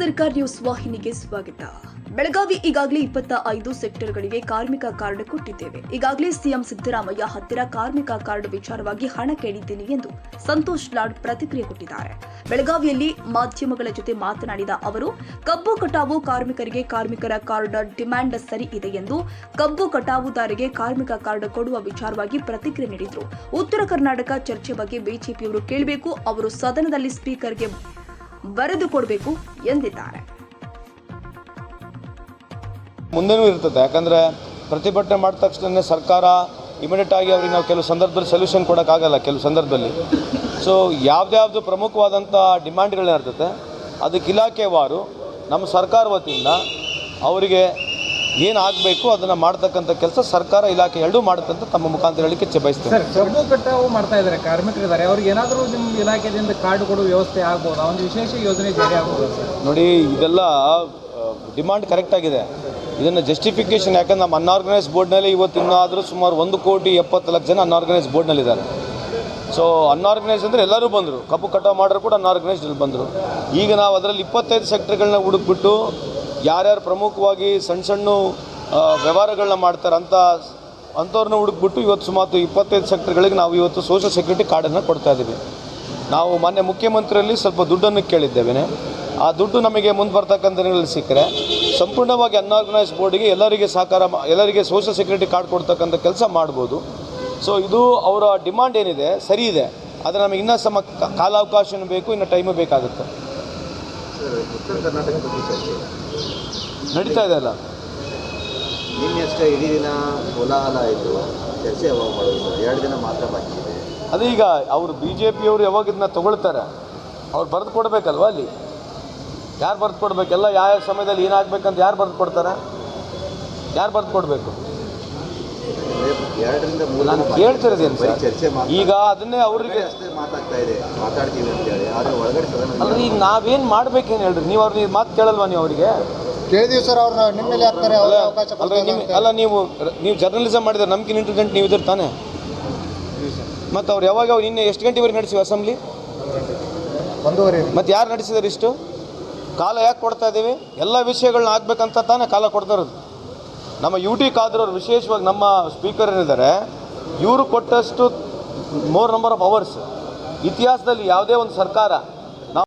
ಸರ್ಕಾರ್ ನ್ಯೂಸ್ ವಾಹಿನಿಗೆ ಸ್ವಾಗತ. ಬೆಳಗಾವಿ ಈಗಾಗಲೇ ಇಪ್ಪತ್ತ ಐದು ಸೆಕ್ಟರ್ಗಳಿಗೆ ಕಾರ್ಮಿಕ ಕಾರ್ಡ್ ಕೊಟ್ಟಿದ್ದೇವೆ. ಈಗಾಗಲೇ ಸಿಎಂ ಸಿದ್ದರಾಮಯ್ಯ ಹತ್ತಿರ ಕಾರ್ಮಿಕ ಕಾರ್ಡ್ ವಿಚಾರವಾಗಿ ಹಣ ಕೇಳಿದ್ದೀನಿ ಎಂದು ಸಂತೋಷ್ ಲಾಡ್ ಪ್ರತಿಕ್ರಿಯೆ ಕೊಟ್ಟಿದ್ದಾರೆ. ಬೆಳಗಾವಿಯಲ್ಲಿ ಮಾಧ್ಯಮಗಳ ಜೊತೆ ಮಾತನಾಡಿದ ಅವರು, ಕಬ್ಬು ಕಟಾವು ಕಾರ್ಮಿಕರಿಗೆ ಕಾರ್ಮಿಕರ ಕಾರ್ಡ್ ಡಿಮ್ಯಾಂಡ್ ಸರಿ ಇದೆ ಎಂದು ಕಬ್ಬು ಕಟಾವುದಾರರಿಗೆ ಕಾರ್ಮಿಕ ಕಾರ್ಡ್ ಕೊಡುವ ವಿಚಾರವಾಗಿ ಪ್ರತಿಕ್ರಿಯೆ ನೀಡಿದರು. ಉತ್ತರ ಕರ್ನಾಟಕ ಚರ್ಚೆ ಬಗ್ಗೆ ಬಿಜೆಪಿಯವರು ಕೇಳಬೇಕು. ಅವರು ಸದನದಲ್ಲಿ ಸ್ಪೀಕರ್ಗೆ ಬರೆದು ಕೊಡಬೇಕು ಎಂದಿದ್ದಾರೆ. ಮುಂದೆನೂ ಇರ್ತದೆ, ಯಾಕಂದರೆ ಪ್ರತಿಭಟನೆ ಮಾಡಿದ ತಕ್ಷಣ ಸರ್ಕಾರ ಇಮಿಡಿಯೇಟ್ ಆಗಿ ಅವ್ರಿಗೆ ನಾವು ಕೆಲವು ಸಂದರ್ಭದಲ್ಲಿ ಸೊಲ್ಯೂಷನ್ ಕೊಡೋಕ್ಕಾಗಲ್ಲ ಕೆಲವು ಸಂದರ್ಭದಲ್ಲಿ. ಸೊ ಯಾವುದ್ಯಾವುದು ಪ್ರಮುಖವಾದಂಥ ಡಿಮ್ಯಾಂಡ್ಗಳೇನಿರ್ತದೆ ಅದಕ್ಕೆ ಇಲಾಖೆವಾರು ನಮ್ಮ ಸರ್ಕಾರ ವತಿಯಿಂದ ಅವರಿಗೆ ಏನು ಆಗಬೇಕು ಅದನ್ನು ಮಾಡ್ತಕ್ಕಂಥ ಕೆಲಸ ಸರ್ಕಾರ ಇಲಾಖೆ ಎರಡೂ ಮಾಡುತ್ತೆ ಅಂತ ತಮ್ಮ ಮುಖಾಂತರ ಹೇಳಲಿಕ್ಕೆ ಇಚ್ಛೆ ಬಯಸ್ತೇನೆ. ಸರ್ ಕಬ್ಬು ಕಟಾವು ಮಾಡ್ತಾ ಇದ್ದಾರೆ ಕಾರ್ಮಿಕರಿದ್ದಾರೆ ಅವ್ರಿಗೆ ಏನಾದರೂ ನಿಮ್ಮ ಇಲಾಖೆಯಿಂದ ಕಾರ್ಡ್ ಕೊಡುವ ವ್ಯವಸ್ಥೆ ಆಗ್ಬೋದಾ? ಒಂದು ವಿಶೇಷ ಯೋಜನೆ ಜಾರಿ ಆಗ್ಬೋದಾ ಸರ್? ನೋಡಿ ಇದೆಲ್ಲ ಡಿಮಾಂಡ್ ಕರೆಕ್ಟ್ ಆಗಿದೆ. ಇದನ್ನು ಜಸ್ಟಿಫಿಕೇಷನ್ ಯಾಕಂದ್ರೆ ನಮ್ಮ ಅನ್ಆರ್ಗನೈಸ್ ಬೋರ್ಡ್ನಲ್ಲಿ ಇವತ್ತು ಇನ್ನಾದರೂ ಸುಮಾರು ಒಂದು ಕೋಟಿ ಎಪ್ಪತ್ತು ಲಕ್ಷ ಜನ ಅನ್ಆರ್ಗನೈಸ್ ಬೋರ್ಡ್ನಲ್ಲಿದ್ದಾರೆ. ಸೊ ಅನ್ಆರ್ಗನೈಸ್ ಅಂದರೆ ಎಲ್ಲರೂ ಬಂದರು. ಕಬ್ಬು ಕಟಾವು ಮಾಡೋರು ಕೂಡ ಅನ್ಆರ್ಗನೈಸ್ಡ್ ಬಂದರು. ಈಗ ನಾವು ಅದರಲ್ಲಿ ಇಪ್ಪತ್ತೈದು ಸೆಕ್ಟರ್ಗಳನ್ನ ಹುಡುಕ್ಬಿಟ್ಟು ಯಾರ್ಯಾರು ಪ್ರಮುಖವಾಗಿ ಸಣ್ಣ ಸಣ್ಣ ವ್ಯವಹಾರಗಳನ್ನ ಮಾಡ್ತಾರೆ ಅಂತ ಅಂಥವ್ರನ್ನ ಹುಡುಕ್ಬಿಟ್ಟು ಇವತ್ತು ಸುಮಾರು ಇಪ್ಪತ್ತೈದು ಸೆಕ್ಟರ್ಗಳಿಗೆ ನಾವು ಇವತ್ತು ಸೋಷಿಯಲ್ ಸೆಕ್ಯೂರಿಟಿ ಕಾರ್ಡನ್ನು ಕೊಡ್ತಾ ಇದ್ದೀವಿ. ನಾವು ಮಾನ್ಯ ಮುಖ್ಯಮಂತ್ರಿಯಲ್ಲಿ ಸ್ವಲ್ಪ ದುಡ್ಡನ್ನು ಕೇಳಿದ್ದೇವೆ ಆ ದುಡ್ಡು ನಮಗೆ ಮುಂದೆ ಬರ್ತಕ್ಕಂಥ ದಿನಗಳಲ್ಲಿ ಸಿಕ್ಕರೆ ಸಂಪೂರ್ಣವಾಗಿ ಅನ್ಆರ್ಗನೈಸ್ ಬೋರ್ಡಿಗೆ ಎಲ್ಲರಿಗೆ ಸಹಕಾರ ಎಲ್ಲರಿಗೆ ಸೋಷಿಯಲ್ ಸೆಕ್ಯೂರಿಟಿ ಕಾರ್ಡ್ ಕೊಡ್ತಕ್ಕಂಥ ಕೆಲಸ ಮಾಡ್ಬೋದು. ಸೊ ಇದು ಅವರ ಡಿಮಾಂಡ್ ಏನಿದೆ? ಸರಿ ಇದೆ. ಆದರೆ ನಮಗೆ ಇನ್ನೂ ಸಮ ಕಾಲಾವಕಾಶನೂ ಬೇಕು, ಇನ್ನು ಟೈಮು ಬೇಕಾಗುತ್ತೆ ನಡೀತಾ ಇದೆ ಅಲ್ಲ? ನಿನ್ನೆಷ್ಟೇ ಇಡೀ ದಿನ ಕೋಲಾಹಲ ಆಯಿತು ಚರ್ಚೆ ಯಾವಾಗ ಮಾಡೋದು ಎರಡು ದಿನ ಮಾತ್ರ ಬಾಕಿ ಇದೆ. ಅದೀಗ ಈಗ ಅವರು ಬಿ ಜೆ ಪಿಯವರು ಯಾವಾಗ ಇದನ್ನ ತಗೊಳ್ತಾರೆ? ಅವ್ರು ಬರೆದು ಕೊಡಬೇಕಲ್ವ ಅಲ್ಲಿ? ಯಾರು ಬರೆದು ಕೊಡಬೇಕೆಲ್ಲ ಯಾವ ಯಾವ ಸಮಯದಲ್ಲಿ ಏನಾಗಬೇಕಂತ ಯಾರು ಬರೆದು ಕೊಡ್ತಾರೆ? ಯಾರು ಬರೆದು ಕೊಡಬೇಕು? ಎರಡರಿಂದ ಮೂರು ನಾನು ದಿನ ಕೇಳ್ತಿರೋದೇನು ಸರ್? ಚರ್ಚೆ ಈಗ ಅದನ್ನೇ ಅವರಿಗೆ ಅಷ್ಟೇ ಮಾತಾಡ್ತಾ ಇದೆ. ಮಾತಾಡ್ತೀವಿ ಅಂತೇಳಿ ಆದರೆ ಒಳಗಡೆ ಅಲ್ಲ ಅಲ್ರಿ ಈಗ ನಾವೇನು ಮಾಡ್ಬೇಕೇನು ಹೇಳ್ರಿ? ನೀವು ಅವ್ರಿಗೆ ಮಾತು ಕೇಳಲ್ವಾ ನೀವು ಅವರಿಗೆ? ಕೇಳಿದೀವಿ ಸರ್ ಅವ್ರನ್ನ ನಿಮ್ಮ ಮೇಲೆ ಹಾಕ್ತಾರೆ ಅವಕಾಶ ಅಲ್ಲ ನೀವು ನೀವು ಜರ್ನಲಿಸಮ್ ಮಾಡಿದ್ರೆ ನಮ್ಗಿನ ಇಂಟೆಲಿಜೆಂಟ್ ನೀವು ಇದ್ರೆ ತಾನೆ? ಮತ್ತು ಅವ್ರು ಯಾವಾಗ ಅವ್ರು ನಿನ್ನೆ ಎಷ್ಟು ಗಂಟೆವರೆಗೆ ನಡೆಸಿ ಅಸೆಂಬ್ಲಿ? ಒಂದೂವರೆ. ಮತ್ತು ಯಾರು ನಡೆಸಿದಾರೆ ಇಷ್ಟು? ಕಾಲ ಯಾಕೆ ಕೊಡ್ತಾ ಇದ್ದೀವಿ? ಎಲ್ಲ ವಿಷಯಗಳನ್ನ ಆಗ್ಬೇಕಂತ ತಾನೇ ಕಾಲ ಕೊಡ್ತಾ ಇರೋದು. ನಮ್ಮ ಯು ಟಿ ಖಾದ್ರವ್ರು ವಿಶೇಷವಾಗಿ ನಮ್ಮ ಸ್ಪೀಕರ್ ಏನಿದ್ದಾರೆ, ಇವರು ಕೊಟ್ಟಷ್ಟು ಮೋರ್ ನಂಬರ್ ಆಫ್ ಅವರ್ಸ್ ಇತಿಹಾಸದಲ್ಲಿ ಯಾವುದೇ ಒಂದು ಸರ್ಕಾರ